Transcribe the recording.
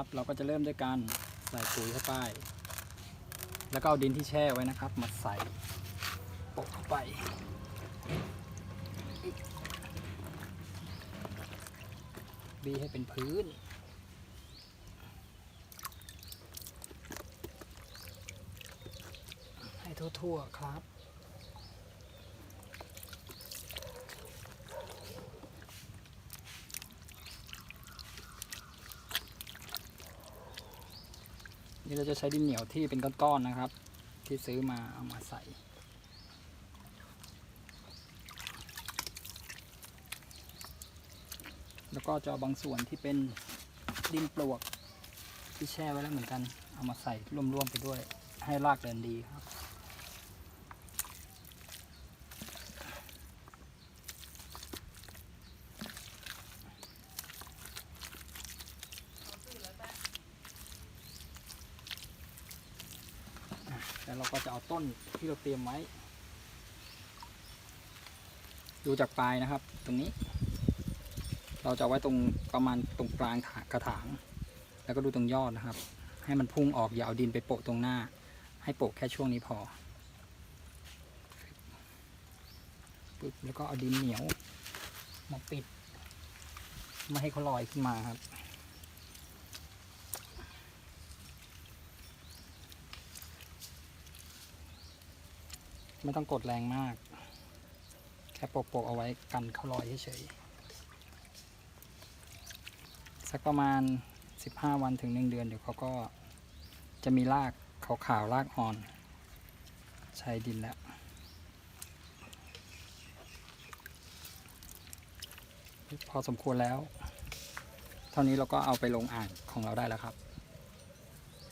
ครับ เราก็จะเริ่มด้วยการใส่ปุ๋ยเข้าไป แล้วก็เอาดินที่แช่ไว้นะครับ มาใส่ปะเข้าไป บีให้เป็นพื้นให้ทั่วๆครับ นี่เราจะใช้ดินเหนียวที่เป็นก้อนๆนะครับ ที่ซื้อมาเอามาใส่แล้วก็จะเอาบางส่วนที่เป็นดินปลวกที่แช่ไว้แล้วเหมือนกัน เอามาใส่ร่วมๆไปด้วยให้รากเดินดีครับ แล้วเราก็จะเอาต้นที่เราเตรียมไว้ ดูจากปลายนะครับ ตรงนี้ เราจะไว้ตรงประมาณตรงกลางถางกระถาง แล้วก็ดูตรงยอดนะครับ ให้มันพุ่งออกอย่าเอาดินไปโปะตรงหน้า ให้โปะแค่ช่วงนี้พอปึ๊บแล้วก็เอาดินเหนียวมาปิด ไม่ให้เขาลอยขึ้นมาครับ ไม่ต้องกดแรงมาก แค่โปะๆเอาไว้กันเขาลอยเฉยๆสักประมาณ 15 วันถึง 1 เดือนเดี๋ยวเขาก็จะมีรากขาวๆรากอ่อน ใช้ดินแล้วพอสมควรแล้ว เท่านี้เราก็เอาไปลงอ่างของเราได้แล้วครับ